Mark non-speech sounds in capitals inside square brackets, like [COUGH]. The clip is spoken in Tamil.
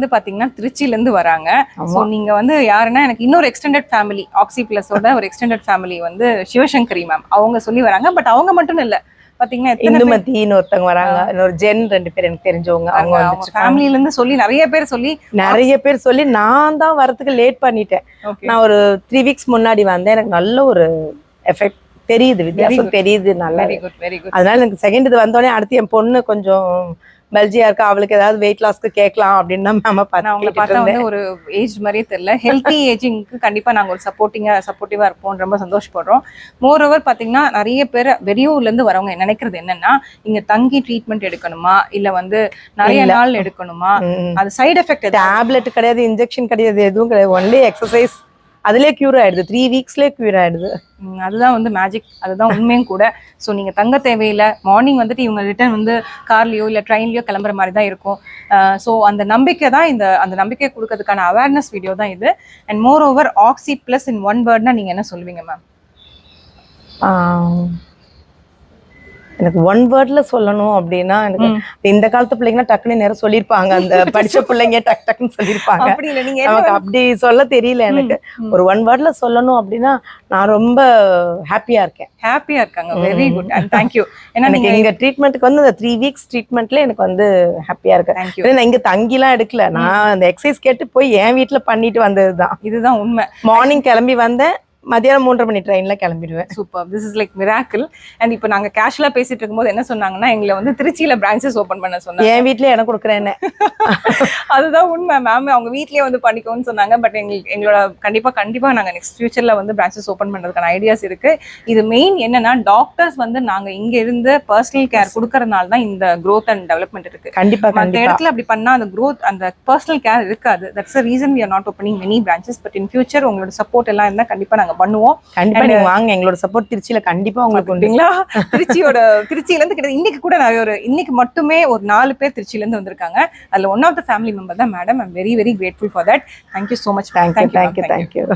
வந்து பாத்தீங்கன்னா திருச்சில இருந்து வராங்க. சோ நீங்க வந்து யாருன்னா எனக்கு இன்னொரு எக்ஸ்டெண்டட் ஃபேமிலி ஆக்சி பிளஸோட ஒரு எக்ஸ்டெண்டட் ஃபேமிலி வந்து சிவசங்கரி மேம் அவங்க சொல்லி வராங்க பட் அவங்க மட்டும் இல்ல. பாத்தீங்கன்னா இந்துமதின்னு ஒருத்தவங்க வராங்க. இன்னொரு ஜென் ரெண்டு பேர் எனக்கு தெரிஞ்சவங்க. அவங்க ஃபேமிலில இருந்து சொல்லி நிறைய பேர் சொல்லி நிறைய பேர் சொல்லி நான் தான் வரதுக்கு லேட் பண்ணிட்டேன். நான் ஒரு த்ரீ வீக்ஸ் முன்னாடி வந்தேன். எனக்கு நல்ல ஒரு எஃபெக்ட் தெரியுது வித்தியாசம் தெரியுது நல்லா அதனால எனக்கு செகண்ட் இது வந்தோடனே அடுத்து என் பொண்ணு கொஞ்சம் பல்ஜியா இருக்கா? அவளுக்கு ஏதாவது வெயிட் லாஸ்க்கு கேட்கலாம் அப்படின்னு தான் மேம நான் உங்களை பார்த்து பார்த்தா வந்து ஒரு ஏஜ் மாதிரியே தெரியல. ஹெல்த்தி ஏஜிங்க்கு கண்டிப்பா நாங்க ஒரு சப்போர்ட்டிங்கா சப்போர்ட்டிவா இருப்போம். ரொம்ப சந்தோஷப்படுறோம். மோர் ஓவர் பாத்தீங்கன்னா நிறைய பேர் வெளியூர்ல இருந்து வரவங்க நினைக்கிறது என்னன்னா இங்க தங்கி ட்ரீட்மெண்ட் எடுக்கணுமா? இல்ல வந்து நிறைய. நாள் எடுக்கணுமா? அது சைடு எஃபெக்ட் டேப்லெட் கிடையாது இன்ஜெக்ஷன் கிடையாது எதுவும் கிடையாது. ஒன்லி எக்ஸசைஸ் அதுலயே கியூர் ஆயிடுது. த்ரீ வீக்ஸ்லயே கியூர் ஆயிடுது. அதுதான் வந்து மேஜிக் அதுதான் உண்மையும் கூட. ஸோ நீங்கள் தங்க தேவையில்லை. மார்னிங் வந்துட்டு இவங்க ரிட்டர்ன் வந்து கார்லயோ இல்லை ட்ரெயின்லயோ கிளம்புற மாதிரி தான் இருக்கும். ஸோ அந்த நம்பிக்கை தான் இந்த அந்த நம்பிக்கை கொடுக்கறதுக்கான அவேர்னஸ் வீடியோ தான் இது. And moreover oxy plus in one வேர்ட்னா நீங்கள் என்ன சொல்லுவீங்க மேம் எனக்கு ஒன் வேர்ட்ல சொல்லணும் அப்படின்னா எனக்கு இந்த காலத்து பிள்ளைங்கன்னா டக்குன்னு நேரம் சொல்லியிருப்பாங்க. அந்த [LAUGHS] படிச்ச பிள்ளைங்க டக் டக்குன்னு சொல்லியிருப்பாங்க. நமக்கு அப்படி சொல்ல தெரியல எனக்கு. ஒரு ஒன் வேர்ட்ல சொல்லணும் அப்படின்னா நான் ரொம்ப ஹாப்பியா இருக்கேன். ஹாப்பியாக இருக்காங்க. வெரி குட் அண்ட் தேங்க்யூ ஏன்னா எனக்கு எங்க ட்ரீட்மெண்ட்டுக்கு வந்து அந்த த்ரீ வீக்ஸ் ட்ரீட்மெண்ட்ல எனக்கு வந்து ஹாப்பியா இருக்கேன். நான் இங்க தங்கிலாம் எடுக்கல. நான் அந்த எக்ஸசைஸ் கேட்டு போய் என் வீட்ல பண்ணிட்டு வந்ததுதான். இதுதான் உண்மை. மார்னிங் கிளம்பி வந்தேன். மதியானம் மூன்றரை மணி ட்ரெயின்ல கிளம்பிடுவேன். Super this is like miracle and இப்போ நாங்கள் கேஷுவலாக பேசிட்டு இருக்கும்போது என்ன சொன்னாங்கன்னா எங்களை வந்து திருச்சியில பிரான்ச்சஸ் ஓப்பன் பண்ண சொன்னாங்க. என் வீட்ல இடம் கொடுக்குறேன்னு [LAUGHS] அதுதான் உண்மை மேம் அவங்க வீட்லயே வந்து பண்ணிக்கோன்னு சொன்னாங்க. பட் எங்களுக்கு எங்களோட கண்டிப்பா கண்டிப்பா நாங்க நெக்ஸ்ட் ஃபியூச்சர்ல வந்து பிரான்ச்சஸ் ஓப்பன் பண்றதுக்கான ஐடியாஸ் இருக்கு. இது மெயின் என்னன்னா டாக்டர்ஸ் வந்து நாங்க இங்க இருந்து பர்சனல் கேர் கொடுக்கறதுனால தான் இந்த growth அண்ட் டெவலப்மெண்ட் இருக்கு. கண்டிப்பா மற்ற கண்டிப்பா. இடத்துல அப்படி பண்ணா அந்த growth அந்த பர்சனல் கேர் இருக்காது. That's the reason we are not opening many branches but in future உங்களோட சப்போர்ட் எல்லாம் இருந்தா கண்டிப்பா நாங்க பண்ணுவோம். கண்டிப்பா நீங்க வாங்க எங்களோட சப்போர்ட் திருச்சியில கண்டிப்பா உங்களுக்கு உண்டு. அப்படிங்களா திருச்சியோட திருச்சியில இருந்து கிட்ட இன்னைக்கு கூட நான் ஒரு இன்னைக்கு மட்டுமே ஒரு நாலு பேர் திருச்சியில இருந்து வந்திருக்காங்க. அதுல one of the family member தான் madam I'm very very grateful for that thank you so much thank you thank you thank you